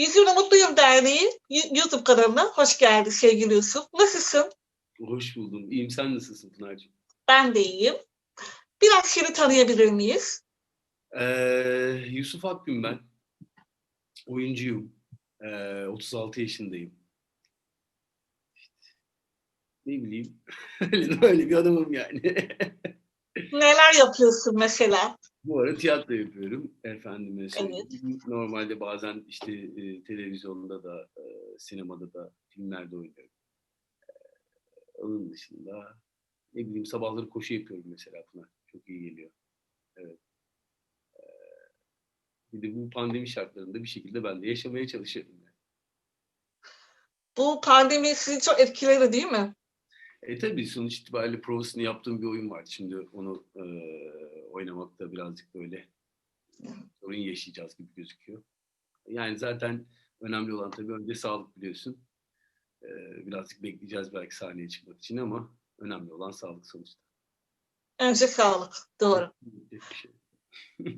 Yüzüne Mutluyum Derneği YouTube kanalına hoş geldin sevgili Yusuf. Nasılsın? Hoş buldum. İyiyim. Sen nasılsın Pınar'cığım? Ben de iyiyim. Biraz seni tanıyabilir miyiz? Ee, Yusuf Akgün ben. Oyuncuyum. Ee, 36 yaşındayım. Ne bileyim. öyle, öyle bir adamım yani. Neler yapıyorsun mesela? Bu ara tiyatro yapıyorum. Efendime Evet. Normalde bazen işte e, televizyonda da, e, sinemada da, filmlerde oynuyorum. Ee, onun dışında ne bileyim sabahları koşu yapıyorum mesela Pınar. Çok iyi geliyor. Evet. Ee, bir de bu pandemi şartlarında bir şekilde ben de yaşamaya çalışıyorum. Yani. Bu pandemi sizi çok etkiledi değil mi? E tabii sonuç itibariyle provasını yaptığım bir oyun vardı. Şimdi onu e, oynamakta birazcık böyle sorun yaşayacağız gibi gözüküyor. Yani zaten önemli olan tabii önce sağlık biliyorsun. E, birazcık bekleyeceğiz belki sahneye çıkmak için ama önemli olan sağlık sonuçta. Önce sağlık. Doğru. Şey.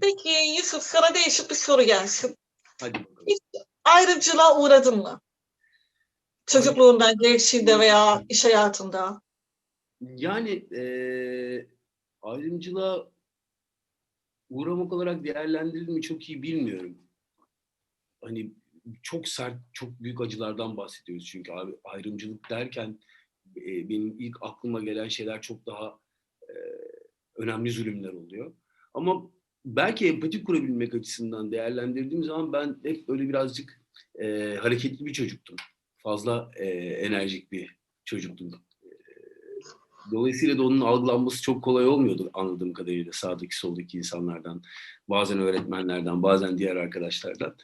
Peki Yusuf sana değişik bir soru gelsin. Hadi bakalım. Ayrımcılığa uğradın mı? Çocukluğunda, gençliğinde veya iş hayatında. Yani eee ayrımcılığa uğramak olarak değerlendirildi mi çok iyi bilmiyorum. Hani çok sert, çok büyük acılardan bahsediyoruz çünkü abi ayrımcılık derken e, benim ilk aklıma gelen şeyler çok daha e, önemli zulümler oluyor. Ama belki empati kurabilmek açısından değerlendirdiğim zaman ben hep böyle birazcık e, hareketli bir çocuktum. Fazla e, enerjik bir çocuktum. E, Dolayısıyla da onun algılanması çok kolay olmuyordu anladığım kadarıyla sağdaki soldaki insanlardan, bazen öğretmenlerden, bazen diğer arkadaşlardan.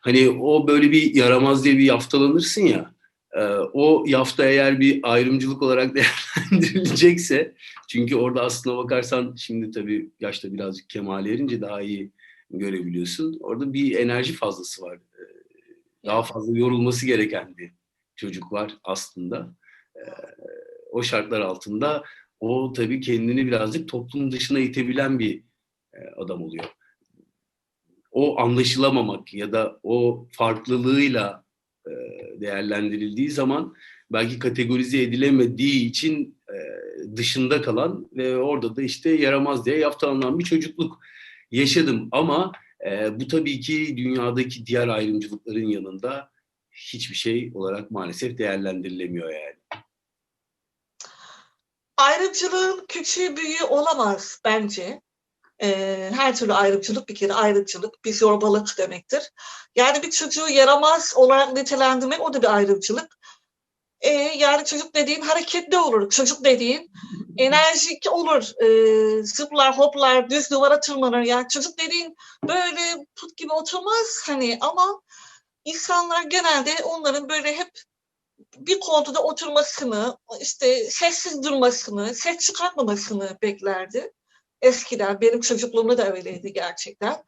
Hani o böyle bir yaramaz diye bir yaftalanırsın ya, e, o yafta eğer bir ayrımcılık olarak değerlendirilecekse, çünkü orada aslına bakarsan şimdi tabii yaşta birazcık kemale erince daha iyi görebiliyorsun. Orada bir enerji fazlası var. E, Daha fazla yorulması gereken bir çocuk var aslında. O şartlar altında o tabii kendini birazcık toplum dışına itebilen bir adam oluyor. O anlaşılamamak ya da o farklılığıyla değerlendirildiği zaman belki kategorize edilemediği için dışında kalan ve orada da işte yaramaz diye yaftalanan bir çocukluk yaşadım. Ama bu tabii ki dünyadaki diğer ayrımcılıkların yanında hiçbir şey olarak maalesef değerlendirilemiyor yani. Ayrımcılığın küçüğü büyüğü olamaz bence. Ee, her türlü ayrımcılık bir kere ayrımcılık, bir zorbalık demektir. Yani bir çocuğu yaramaz olarak nitelendirmek o da bir ayrımcılık. Ee, yani çocuk dediğin hareketli olur, çocuk dediğin enerjik olur, ee, zıplar, hoplar, düz duvara tırmanır. Yani çocuk dediğin böyle put gibi oturmaz hani ama insanlar genelde onların böyle hep bir koltuğda oturmasını, işte sessiz durmasını, ses çıkartmamasını beklerdi. Eskiden benim çocukluğumda da öyleydi gerçekten.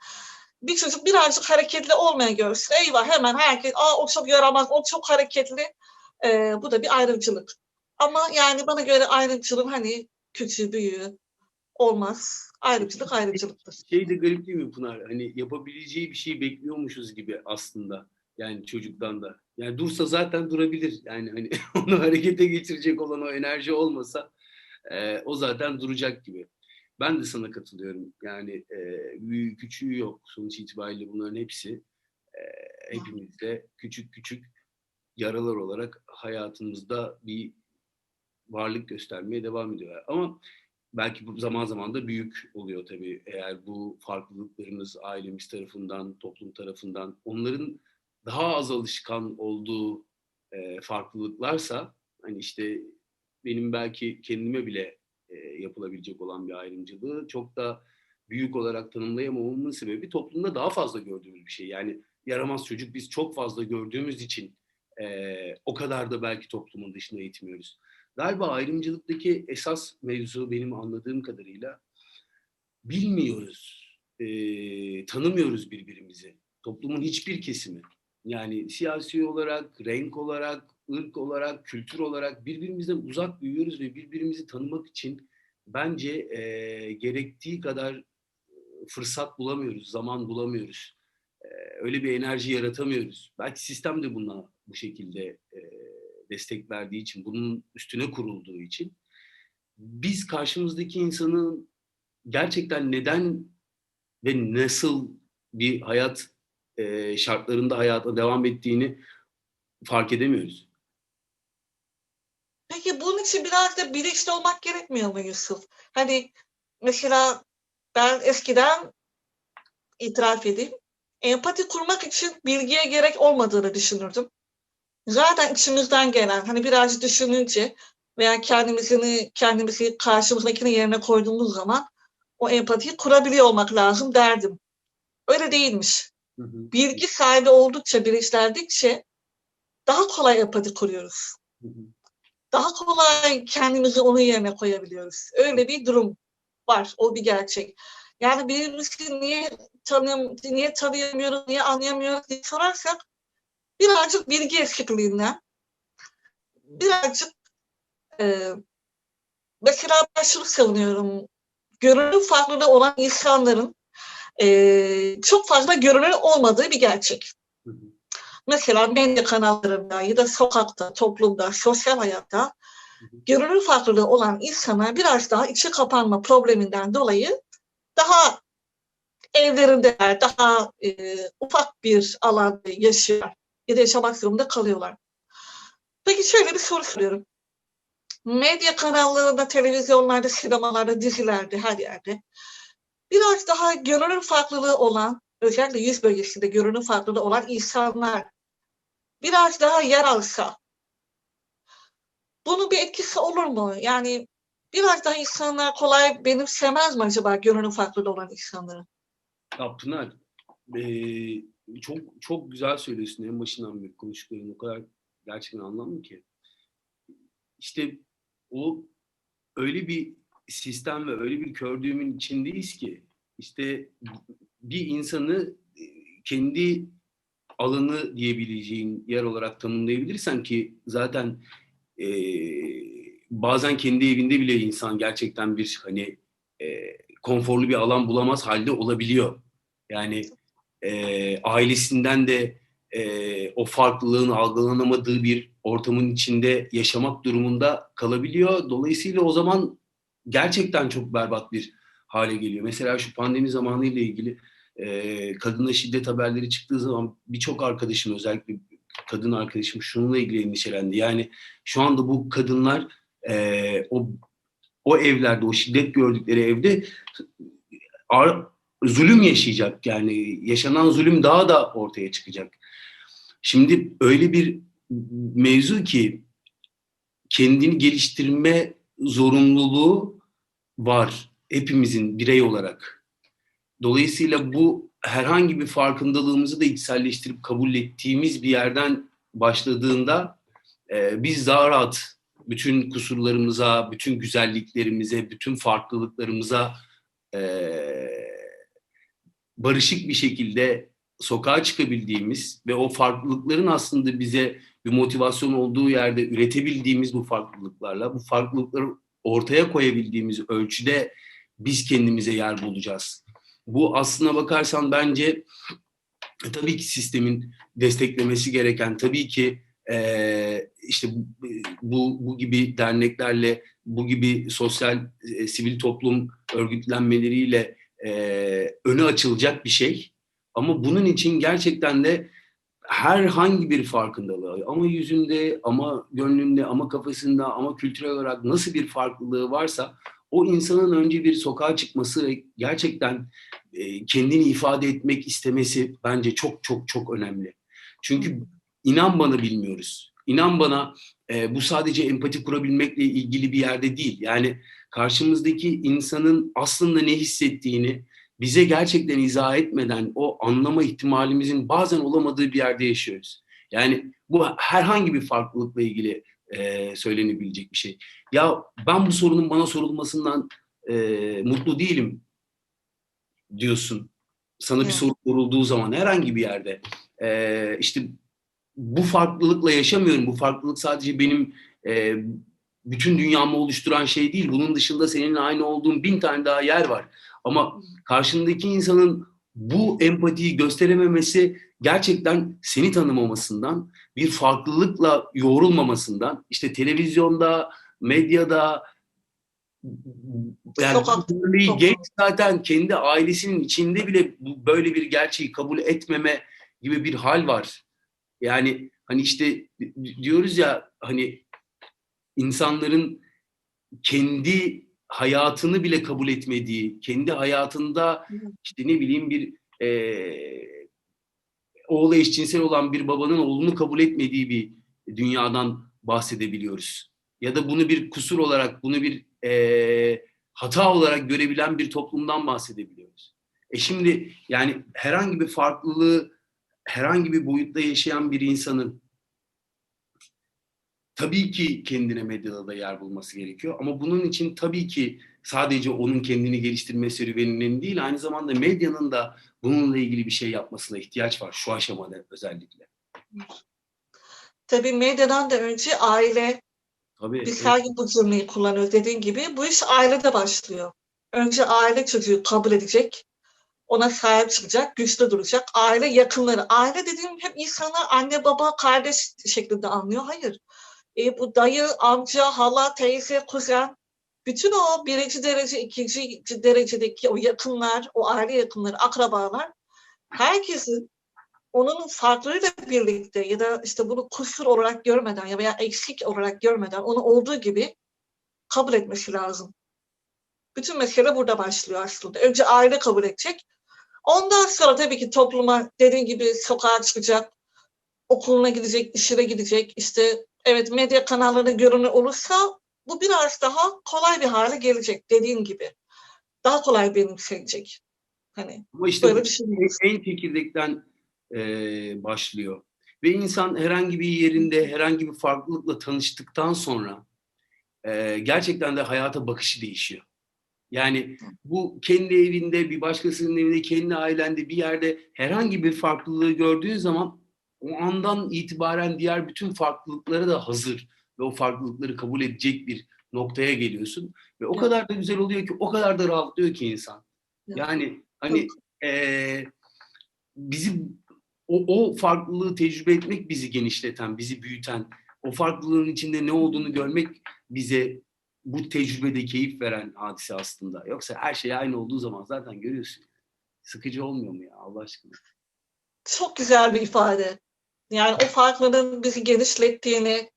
Bir çocuk birazcık hareketli olmayan görse eyvah hemen herkes aa o çok yaramaz, o çok hareketli. Ee, bu da bir ayrımcılık. Ama yani bana göre ayrımcılığın hani küçüğü büyüğü olmaz. Ayrımcılık ayrımcılıktır. Şey de garip değil mi Pınar? Hani yapabileceği bir şey bekliyormuşuz gibi aslında. Yani çocuktan da. Yani dursa zaten durabilir. Yani hani onu harekete geçirecek olan o enerji olmasa e, o zaten duracak gibi. Ben de sana katılıyorum. Yani e, büyüğü küçüğü yok. Sonuç itibariyle bunların hepsi e, hepimizde küçük küçük yaralar olarak hayatımızda bir varlık göstermeye devam ediyorlar. Ama belki bu zaman zaman da büyük oluyor tabii. Eğer bu farklılıklarımız ailemiz tarafından, toplum tarafından onların daha az alışkan olduğu e, farklılıklarsa hani işte benim belki kendime bile e, yapılabilecek olan bir ayrımcılığı çok da büyük olarak tanımlayamamamın sebebi toplumda daha fazla gördüğümüz bir şey. Yani yaramaz çocuk biz çok fazla gördüğümüz için e, o kadar da belki toplumun dışına itmiyoruz. Galiba ayrımcılıktaki esas mevzu benim anladığım kadarıyla bilmiyoruz, e, tanımıyoruz birbirimizi. Toplumun hiçbir kesimi. Yani siyasi olarak, renk olarak, ırk olarak, kültür olarak birbirimizden uzak büyüyoruz ve birbirimizi tanımak için bence e, gerektiği kadar fırsat bulamıyoruz, zaman bulamıyoruz. e, öyle bir enerji yaratamıyoruz. Belki sistem de buna bu şekilde e, destek verdiği için, bunun üstüne kurulduğu için biz karşımızdaki insanın gerçekten neden ve nasıl bir hayat e, şartlarında hayata devam ettiğini fark edemiyoruz. Peki bunun için biraz da bilinçli olmak gerekmiyor mu Yusuf? Hani mesela ben eskiden itiraf edeyim, empati kurmak için bilgiye gerek olmadığını düşünürdüm. Zaten içimizden gelen, hani birazcık düşününce veya kendimizi, kendimizi karşımızdakinin yerine koyduğumuz zaman o empatiyi kurabiliyor olmak lazım derdim. Öyle değilmiş. Bilgi sahibi oldukça, bilinçlendikçe daha kolay empati kuruyoruz. Daha kolay kendimizi onun yerine koyabiliyoruz. Öyle bir durum var. O bir gerçek. Yani birbirimizi niye tanıyam niye tanıyamıyoruz, niye anlayamıyoruz diye sorarsak birazcık bilgi eksikliğinden, birazcık e, mesela ben şunu savunuyorum. Görünüm farklılığı olan insanların e, çok fazla görünür olmadığı bir gerçek. Hı hı. Mesela medya kanallarında ya da sokakta, toplumda, sosyal hayatta görünür farklılığı olan insanlar biraz daha içe kapanma probleminden dolayı daha evlerindeler, daha e, ufak bir alanda yaşıyorlar ya da yaşamak zorunda kalıyorlar. Peki şöyle bir soru soruyorum. Medya kanallarında, televizyonlarda, sinemalarda, dizilerde, her yerde biraz daha görünür farklılığı olan, özellikle yüz bölgesinde görünür farklılığı olan insanlar biraz daha yer alsa bunun bir etkisi olur mu? Yani biraz daha insanlar kolay benimsemez mi acaba görünür farklılığı olan insanları? Ya Pınar, eee, çok çok güzel söylüyorsun en başından beri konuştukların o kadar gerçekten anlamlı ki. İşte o öyle bir sistem ve öyle bir kör düğümün içindeyiz ki işte bir insanı e, kendi alanı diyebileceğin yer olarak tanımlayabilirsen ki zaten eee, bazen kendi evinde bile insan gerçekten bir hani eee, konforlu bir alan bulamaz halde olabiliyor. Yani eee, ailesinden de eee, o farklılığın algılanamadığı bir ortamın içinde yaşamak durumunda kalabiliyor. Dolayısıyla o zaman gerçekten çok berbat bir hale geliyor. Mesela şu pandemi zamanı ile ilgili eee kadına şiddet haberleri çıktığı zaman birçok arkadaşım özellikle kadın arkadaşım şununla ilgili endişelendi. Yani şu anda bu kadınlar eee, o o evlerde, o şiddet gördükleri evde ar- zulüm yaşayacak. Yani yaşanan zulüm daha da ortaya çıkacak. Şimdi öyle bir mevzu ki kendini geliştirme zorunluluğu var hepimizin birey olarak. Dolayısıyla bu herhangi bir farkındalığımızı da içselleştirip kabul ettiğimiz bir yerden başladığında e, biz daha rahat bütün kusurlarımıza, bütün güzelliklerimize, bütün farklılıklarımıza e, barışık bir şekilde sokağa çıkabildiğimiz ve o farklılıkların aslında bize bir motivasyon olduğu yerde üretebildiğimiz bu farklılıklarla, bu farklılıkları ortaya koyabildiğimiz ölçüde biz kendimize yer bulacağız. Bu aslına bakarsan bence e, tabii ki sistemin desteklemesi gereken, tabii ki e, işte bu, bu, gibi derneklerle, bu gibi sosyal e, sivil toplum örgütlenmeleriyle önü açılacak bir şey. Ama bunun için gerçekten de herhangi bir farkındalığı ama yüzünde ama gönlünde ama kafasında ama kültürel olarak nasıl bir farklılığı varsa o insanın önce bir sokağa çıkması ve gerçekten e, kendini ifade etmek istemesi bence çok çok çok önemli. Çünkü inan bana bilmiyoruz. İnan bana e, bu sadece empati kurabilmekle ilgili bir yerde değil. Yani karşımızdaki insanın aslında ne hissettiğini bize gerçekten izah etmeden o anlama ihtimalimizin bazen olamadığı bir yerde yaşıyoruz. Yani bu herhangi bir farklılıkla ilgili e, söylenebilecek bir şey. Ya ben bu sorunun bana sorulmasından e, mutlu değilim diyorsun. Sana bir soru sorulduğu zaman herhangi bir yerde e, işte bu farklılıkla yaşamıyorum. Bu farklılık sadece benim e, bütün dünyamı oluşturan şey değil. Bunun dışında seninle aynı olduğum bin tane daha yer var. Ama karşındaki insanın bu empatiyi gösterememesi gerçekten seni tanımamasından, bir farklılıkla yoğrulmamasından, işte televizyonda, medyada yani Sokak- sokak. genç zaten kendi ailesinin içinde bile böyle bir gerçeği kabul etmeme gibi bir hal var. Yani hani işte diyoruz ya hani insanların kendi hayatını bile kabul etmediği, kendi hayatında işte ne bileyim bir eee oğlu eşcinsel olan bir babanın oğlunu kabul etmediği bir dünyadan bahsedebiliyoruz. Ya da bunu bir kusur olarak, bunu bir eee, hata olarak görebilen bir toplumdan bahsedebiliyoruz. E şimdi yani herhangi bir farklılığı, herhangi bir boyutta yaşayan bir insanın tabii ki kendine medyada da yer bulması gerekiyor. Ama bunun için tabii ki sadece onun kendini geliştirme serüveninin değil, aynı zamanda medyanın da bununla ilgili bir şey yapmasına ihtiyaç var şu aşamada özellikle. Tabii medyadan da önce aile, Tabii. biz her gün bu cümleyi kullanıyoruz dediğin gibi. Bu iş ailede başlıyor. Önce aile çocuğu kabul edecek, ona sahip çıkacak, güçlü duracak. Aile yakınları. Aile dediğim hep insanlar anne, baba, kardeş şeklinde anlıyor. Hayır. E, bu dayı, amca, hala, teyze, kuzen, bütün o birinci derece, ikinci derecedeki o yakınlar, o aile yakınları, akrabalar, herkesin onun farklılığıyla birlikte ya da işte bunu kusur olarak görmeden ya veya eksik olarak görmeden onu olduğu gibi kabul etmesi lazım. Bütün mesele burada başlıyor aslında. Önce aile kabul edecek. Ondan sonra tabii ki topluma dediğin gibi sokağa çıkacak, okuluna gidecek, işine gidecek. İşte evet medya kanallarında görünür olursa bu biraz daha kolay bir hale gelecek dediğin gibi. Daha kolay benimsenecek. Hani Ama işte böyle bir şey. en çekirdekten eee, başlıyor. Ve insan herhangi bir yerinde herhangi bir farklılıkla tanıştıktan sonra eee, gerçekten de hayata bakışı değişiyor. Yani bu kendi evinde, bir başkasının evinde, kendi ailende bir yerde herhangi bir farklılığı gördüğün zaman o andan itibaren diğer bütün farklılıklara da hazır ve o farklılıkları kabul edecek bir noktaya geliyorsun. Ve o Evet. kadar da güzel oluyor ki, o kadar da rahatlıyor ki insan. Evet. Yani hani eee bizi o, o farklılığı tecrübe etmek bizi genişleten, bizi büyüten, o farklılığın içinde ne olduğunu görmek bize bu tecrübede keyif veren hadise aslında. Yoksa her şey aynı olduğu zaman zaten görüyorsun. Sıkıcı olmuyor mu ya Allah aşkına? çok güzel bir ifade. Yani o farklılığın bizi genişlettiğini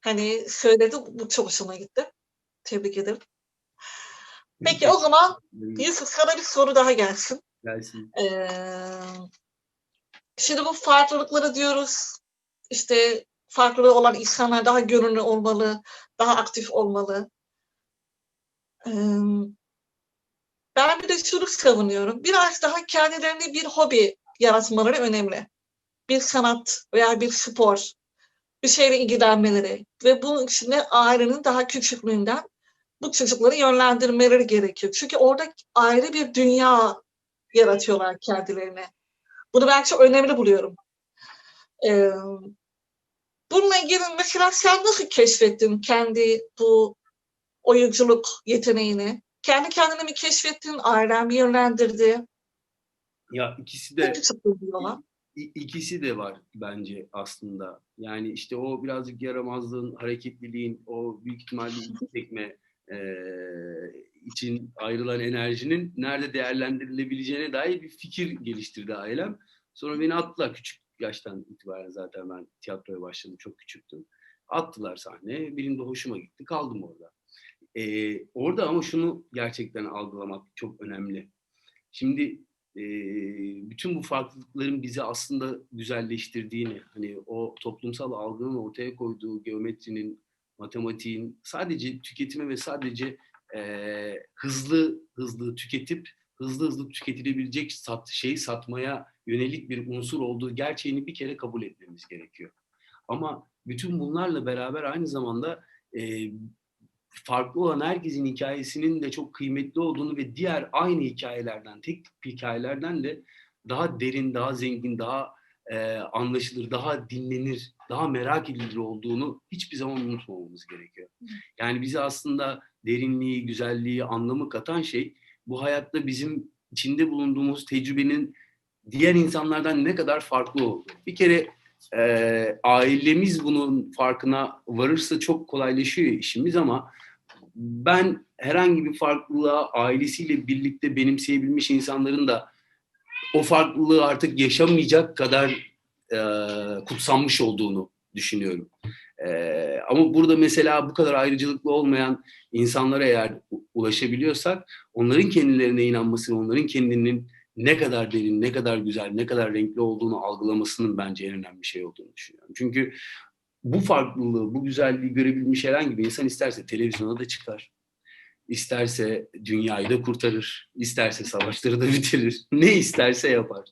hani söyledi. Bu çok hoşuma gitti. Tebrik ederim. Peki o zaman Yusuf sana bir soru daha gelsin. Gelsin. Ee, şimdi bu farklılıkları diyoruz. İşte farklı olan insanlar daha görünür olmalı, daha aktif olmalı. Ee, ben bir de şunu savunuyorum. Biraz daha kendilerine bir hobi yaratmaları önemli. Bir sanat veya bir spor, bir şeyle ilgilenmeleri ve bunun içinde ailenin daha küçüklüğünden bu çocukları yönlendirmeleri gerekiyor. Çünkü orada ayrı bir dünya yaratıyorlar kendilerine. Bunu ben çok önemli buluyorum. Ee, bununla ilgili mesela sen nasıl keşfettin kendi bu oyunculuk yeteneğini? Kendi kendine mi keşfettin, ailen mi yönlendirdi? Ya ikisi de İkisi de var bence aslında. Yani işte o birazcık yaramazlığın, hareketliliğin, o büyük ihtimalle çekme eee, için ayrılan enerjinin nerede değerlendirilebileceğine dair bir fikir geliştirdi ailem. Sonra beni attılar küçük yaştan itibaren zaten ben tiyatroya başladım, çok küçüktüm. Attılar sahneye, benim de hoşuma gitti, kaldım orada. Eee, orada ama şunu gerçekten algılamak çok önemli. Şimdi eee, bütün bu farklılıkların bizi aslında güzelleştirdiğini, hani o toplumsal algının ortaya koyduğu geometrinin, matematiğin sadece tüketime ve sadece eee, hızlı hızlı tüketip hızlı hızlı tüketilebilecek sat, şeyi satmaya yönelik bir unsur olduğu gerçeğini bir kere kabul etmemiz gerekiyor. Ama bütün bunlarla beraber aynı zamanda eee, farklı olan herkesin hikayesinin de çok kıymetli olduğunu ve diğer aynı hikayelerden, tek tip hikayelerden de daha derin, daha zengin, daha e, anlaşılır, daha dinlenir, daha merak edilir olduğunu hiçbir zaman unutmamamız gerekiyor. Yani bize aslında derinliği, güzelliği, anlamı katan şey bu hayatta bizim içinde bulunduğumuz tecrübenin diğer insanlardan ne kadar farklı oldu. Bir kere e, ailemiz bunun farkına varırsa çok kolaylaşıyor işimiz ama ben herhangi bir farklılığa ailesiyle birlikte benimseyebilmiş insanların da o farklılığı artık yaşamayacak kadar e, kutsanmış olduğunu düşünüyorum. E, ama burada mesela bu kadar ayrıcalıklı olmayan insanlara eğer ulaşabiliyorsak onların kendilerine inanması, onların kendinin ne kadar derin, ne kadar güzel, ne kadar renkli olduğunu algılamasının bence en önemli şey olduğunu düşünüyorum. Çünkü bu farklılığı, bu güzelliği görebilmiş herhangi bir insan isterse televizyona da çıkar. isterse dünyayı da kurtarır. isterse savaşları da bitirir. Ne isterse yapar.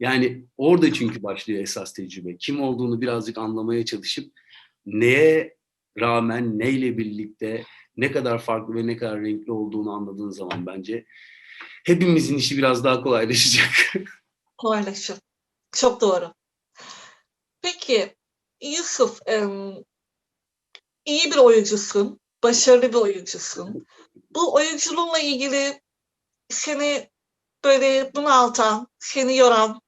Yani orada çünkü başlıyor esas tecrübe. Kim olduğunu birazcık anlamaya çalışıp neye rağmen, neyle birlikte ne kadar farklı ve ne kadar renkli olduğunu anladığın zaman bence hepimizin işi biraz daha kolaylaşacak. Kolaylaşır. Çok doğru. Peki Yusuf, iyi bir oyuncusun, başarılı bir oyuncusun. Bu oyunculuğunla ilgili seni böyle bunaltan, seni yoran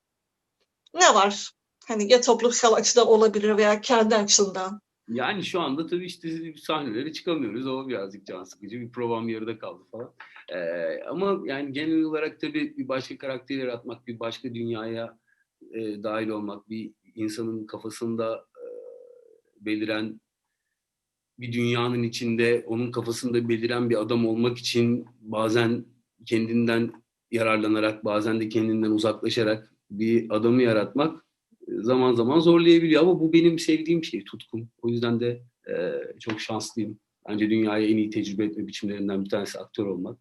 ne var? Hani ya toplumsal açıdan olabilir veya kendi açından. Yani şu anda tabii işte sahnelere çıkamıyoruz. O birazcık can sıkıcı. Bir program yarıda kaldı falan. Ee, ama yani genel olarak tabii bir başka karakter yaratmak, bir başka dünyaya e, dahil olmak, bir insanın kafasında beliren bir dünyanın içinde onun kafasında beliren bir adam olmak için bazen kendinden yararlanarak, bazen de kendinden uzaklaşarak bir adamı yaratmak zaman zaman zorlayabiliyor ama bu benim sevdiğim şey, tutkum. O yüzden de e, çok şanslıyım. Bence dünyaya en iyi tecrübe etme biçimlerinden bir tanesi aktör olmak.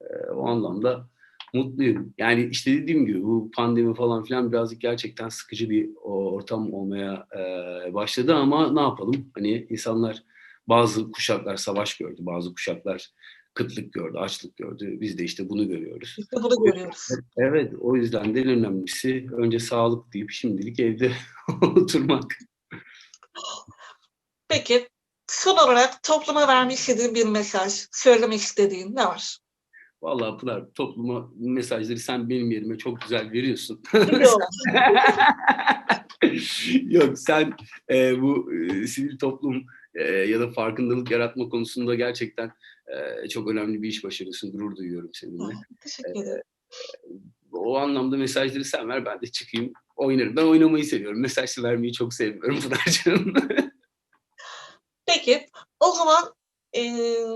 E, o anlamda mutluyum. Yani işte dediğim gibi bu pandemi falan filan birazcık gerçekten sıkıcı bir ortam olmaya e, başladı ama ne yapalım? Hani insanlar bazı kuşaklar savaş gördü, bazı kuşaklar kıtlık gördü, açlık gördü. Biz de işte bunu görüyoruz. Biz de bunu görüyoruz. Evet, o yüzden de en önemlisi önce sağlık deyip şimdilik evde oturmak. Peki son olarak topluma vermek istediğin bir mesaj, söylemek istediğin ne var? Vallahi Pınar topluma mesajları sen benim yerime çok güzel veriyorsun. Yok. Yok sen e, bu e, sivil toplum e, ya da farkındalık yaratma konusunda gerçekten e, çok önemli bir iş başarıyorsun. Gurur duyuyorum seninle. Teşekkür ederim. O anlamda mesajları sen ver ben de çıkayım oynarım. Ben oynamayı seviyorum. Mesaj vermeyi çok sevmiyorum Pınar'cığım. Peki o zaman eee,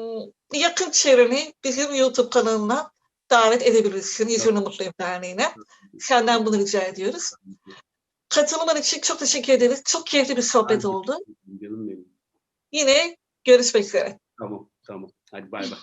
yakın çevreni bizim YouTube kanalına davet edebilirsin. Yüzünü Mutluyum Derneği'ne. Senden bunu rica ediyoruz. Katılımın için çok teşekkür ederiz. Çok keyifli bir sohbet oldu. Canım benim. Yine görüşmek üzere. Tamam tamam. Hadi bay bay.